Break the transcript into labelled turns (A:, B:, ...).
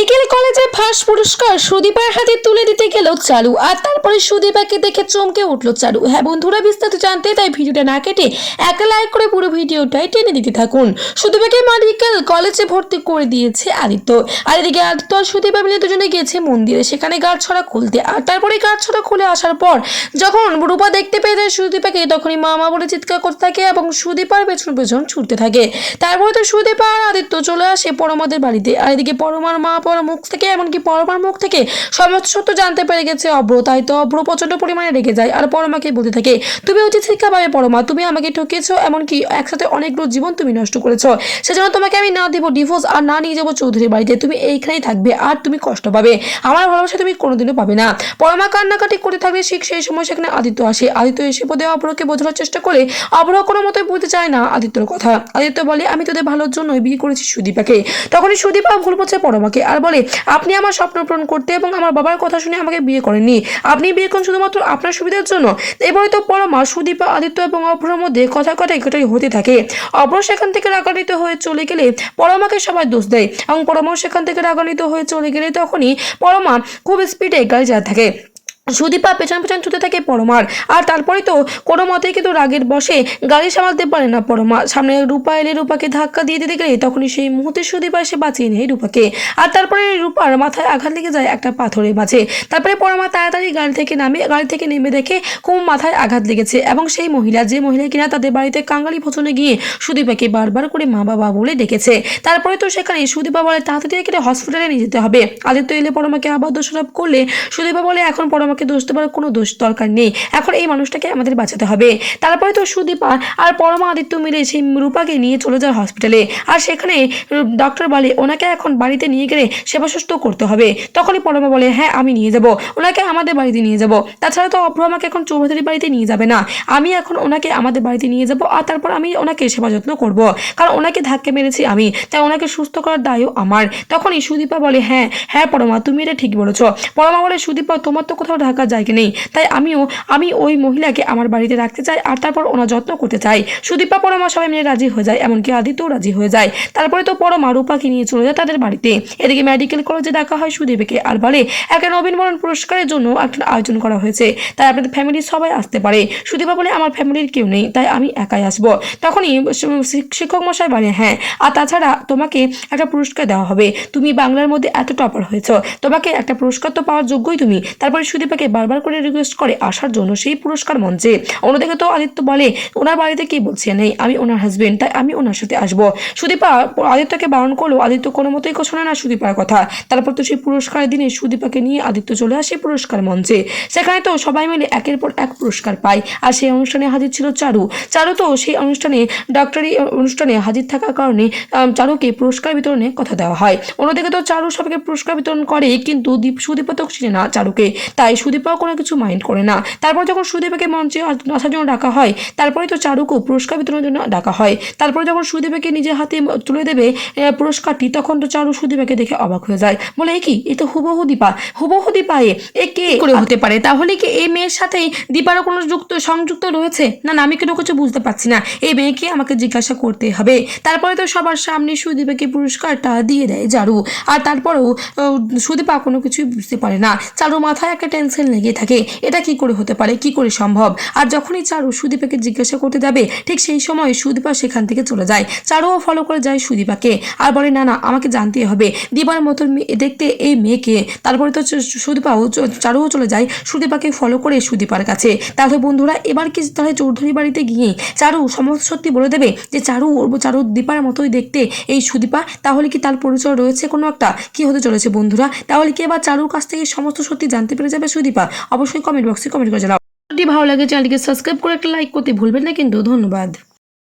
A: Medical কলেজে first পুরস্কার সুদীপার হাতে তুলে দিতে গেল চালু আর তারপরে সুদীপাকে দেখে চমকে উঠল চালু হ্যাঁ বন্ধুরা, বিস্তারিত জানতে তাই ভিডিওটা না কেটে একটা লাইক করে পুরো ভিডিওটাই টেনে দিতে থাকুন। সুদীপাকে মেডিকেল কলেজে ভর্তি করে দিয়েছে আদিত্য। আর এদিকে আদিত্য আর সুদীপা মিলে দুজনে গিয়েছে মন্দিরে, সেখানে গাঢ় ছড়া খুলতে। আর তারপরে গাঢ় ছড়া খুলে আসার পর যখন রূপা দেখতে পেয়ে যায় সুদীপাকে, তখনই মামা বলে চিৎকার করতে থাকে এবং সুদীপার পেছন পেছন ছুটতে থাকে। তারপরে তো সুদীপা আর আদিত্য চলে আসে পরমাদের বাড়িতে। আর এদিকে পরমার মা পরম মুখ থেকে এমনকি পরমার মুখ থেকে সমস্ত সত্য জানতে পেরে গেছে অব্র তাই তো অব্র প্রচণ্ড পরিমাণে রেগে যায়। আর পরমাকে বলতে থাকে? তুমি উচিত শিক্ষা পাবে পরমা। তুমি আমাকে ঠকিয়েছো, এমনকি একসাথে অনেকগুলো জীবন তুমি নষ্ট করেছ। সেজন্য তোমাকে আমি না দিব ডিভোর্স আর না নিয়ে যাব চৌধুরীর বাড়িতে। তুমি এইখানেই থাকবে আর তুমি কষ্ট পাবে। আমার ভালোবাসা তুমি কোনোদিনও পাবে না। পরমা কান্নাকাটি করে থাকবে ঠিক সেই সময় সেখানে আদিত্য আসে। আদিত্য এসে পদে অব্রকে বোঝানোর চেষ্টা করে। অব্র কোনো মতোই বুঝতে চায় না আদিত্যর কথা। আদিত্য বলে, আমি তোদের ভালোর জন্যই বিয়ে করেছি সুদীপাকে। তখনই সুদীপা ভুল বলছে পরমাকে আর বলে আপনি আমার স্বপ্ন পূরণ করতে এবং আমার বাবার কথা শুনে আমাকে বিয়ে করেননি। আপনি বিয়ে করেন শুধুমাত্র আপনার সুবিধার জন্য। এবারে তো পরমা, সুদীপা, আদিত্য এবং অপরের মধ্যে কথা কথা একটাই হতে থাকে। অপর সেখান থেকে রাগান্বিত হয়ে চলে গেলে পরমাকে সবাই দোষ দেয় এবং পরমাও সেখান থেকে রাগান্বিত হয়ে চলে গেলে তখনই পরমা খুব স্পিডে গাড়ি যাওয়া থাকে। সুদীপা পেছন পেছন ছুটে থাকে পরমার। আর তারপরে তো কোনো মতেই কিন্তু রাগের বসে গাড়ি সামালতে পারে না পরমা। সামনে রূপা এলে রূপাকে ধাক্কা দিয়ে দিতে গেলে তখনই সেই মুহূর্তে সুদীপা এসে বাঁচিয়ে নেয় রূপাকে। আর তারপরে রূপার মাথায় আঘাত লেগে যায় একটা পাথরে বাজে তারপরে পরমা তাড়াতাড়ি গাড়ি থেকে নামে, গাড়ি থেকে নেমে দেখে খুব মাথায় আঘাত লেগেছে এবং সেই মহিলা, যে মহিলা কিনা তাদের বাড়িতে কাঙ্গালি ভোজনে গিয়ে সুদীপাকে বারবার করে মা বাবা বলে ডেকেছে। তারপরে তো সেখানে সুদীপা বলে, তাড়াতাড়ি একে হসপিটালে নিয়ে যেতে হবে। আদিত্য এলে পরমাকে আবার দোষারোপ করলে সুদীপা বলে, এখন পরমাকে দোষ দেবার কোনো দোষ দরকার নেই। এখন এই মানুষটাকে আমাদের বাঁচাতে হবে। তারপরে তো সুদীপা আর পরমা আদিত্য মিলে সেই রূপাকে নিয়ে চলে যায় হসপিটালে আর সেখানে ডক্টর বলে, ওনাকে এখন বাড়িতে নিয়ে গেলে সেবা সুস্থ করতে হবে। তখনই পরমা বলে হ্যাঁ আমি নিয়ে যাব। ওনাকে আমাদের বাড়িতে নিয়ে যাব। তাছাড়া তো অপ্রু আমাকে এখন চৌধুরীর বাড়িতে নিয়ে যাবে না। আমি এখন ওনাকে আমাদের বাড়িতে নিয়ে যাব আর তারপর আমি ওনাকে সেবা যত্ন করব। কারণ ওনাকে ধাক্কা মেরেছি আমি। তাই ওনাকে সুস্থ করার দায়ও আমার। তখনই সুদীপা বলে হ্যাঁ হ্যাঁ পরমা, তুমি এটা ঠিক বলেছ। পরমা বলে, সুদীপা, তোমার তো কোথাও ঢাকার জায়গা নেই। তাই আমিও আমি ওই মহিলাকে আমার বাড়িতে রাখতে চাই আর তারপর ওনার যত্ন করতে চাই। সুদীপা, পরমা সবাই মিলে রাজি হয়ে যায়, এমনকি আদিত্যও রাজি হয়ে যায়। তারপরে তো পরমা রূপাকে নিয়ে চলে যায় তাদের বাড়িতে। এদিকে মেডিকেল কলেজে ডাকা হয় সুদীপকে আর বলে একটা নবীন বরণ পুরস্কারের জন্য একটা আয়োজন করা হয়েছে। তাই আপনাদের ফ্যামিলির সবাই আসতে পারে। সুদীপা বলে, আমার ফ্যামিলির কেউ নেই, তাই আমি একাই আসব। তখনই শিক্ষক মশাই বলে হ্যাঁ আর তাছাড়া তোমাকে একটা পুরস্কার দেওয়া হবে। তুমি বাংলার মধ্যে এত টপার হয়েছ। তোমাকে একটা পুরস্কার তো পাওয়ার যোগ্যই তুমি। তারপরে সুদীপাকে বারবার করে রিকোয়েস্ট করে আসার জন্য সেই পুরস্কার মঞ্চে। অন্যদিকে তো আদিত্য বলে, ওনার বাড়িতে কি বলছে? নেই, আমি ওনার হাজবেন্ড তাই আমি ওনার সাথে আসব। সুদীপা আদিত্যকে বারণ করল, আদিত্য কোনো মতোই শোনে না সুদীপার কথা। তারপর তো সেই পুরস্কারের দিনে সুদীপাকে নিয়ে আদিত্য চলে আসে পুরস্কার মঞ্চে। সেখানে তো সবাই মিলে একের পর এক পুরস্কার পায়। আর সেই অনুষ্ঠানে হাজির ছিল চারু। চারু তো সেই অনুষ্ঠানে ডক্টরি অনুষ্ঠানে হাজির থাকার কারণে চারুকে পুরস্কার বিতরণে কথা দেওয়া হয়। অন্যদিকে তো চারু সবাইকে পুরস্কার বিতরণ করে, কিন্তু দীপ সুদীপা তো চিনে না চারুকে। তাই সুদীপাও কোনো কিছু মাইন্ড করে না। তারপর যখন সুদীপাকে মঞ্চে আস- আসার জন্য ডাকা হয় তারপরে তো চারুকেও পুরস্কার বিতরণের জন্য ডাকা হয়। তারপরে যখন সুদীপাকে নিজের হাতে তুলে দেবে পুরস্কারটি তখন তো চারু সুদীপাকে দেখে অবাক হয়ে যায়। বলে এ কি? এ তো হুবহু দীপা। হুবহু দীপা এ। এ কে করে হতে পারে? তাহলে কি এই মেয়ের সাথেই দীপারও কোনো যুক্ত সংযুক্ত রয়েছে? না না আমি কোনো কিছু বুঝতে পারছি না। এই মেয়েকে আমাকে জিজ্ঞাসা করতে হবে। তারপরে তো সবার সামনে সুদীপাকে পুরস্কারটা দিয়ে দেয় জারু আর তারপরেও সুদীপা কোনো কিছুই বুঝতে পারে না। চারু মাথায় একটা টেনশন লেগে থাকে। এটা কি করে হতে পারে? কি করে সম্ভব? আর যখনই চারু সুদীপাকে জিজ্ঞাসা করতে যাবে, ঠিক সেই সময় সুদীপা সেখান থেকে চলে যায়। চারুও ফলো করে যায় সুদীপাকে। আর বলে, না না, আমাকে জানতেই হবে। দিবার মতো দেখতে এই মেয়েকে। তারপরে তো সুদীপাও চারুও চলে যায় সুদীপাকে ফলো করে সুদীপার কাছে। তাহলে বন্ধুরা, এবার কি তাহলে চৌধুরী বাড়িতে গিয়ে চারু সমস্ত সত্যি বলে দেবে যে, চারু চারু দীপার মতোই দেখতে এই সুদীপা? তাহলে কি তার পরিচয় রয়েছে কোনো একটা? কি হতে চলেছে বন্ধুরা? তাহলে কি এবার চারুর কাছ থেকে সমস্ত সত্যি জানতে পেরে যাবে সুদীপা অবশ্যই কমেন্ট বক্সে কমেন্ট করে জানাও। যদি ভালো লাগে চ্যানেলটিকে সাবস্ক্রাইব করে একটা লাইক করতে ভুলবেন না কিন্তু ধন্যবাদ।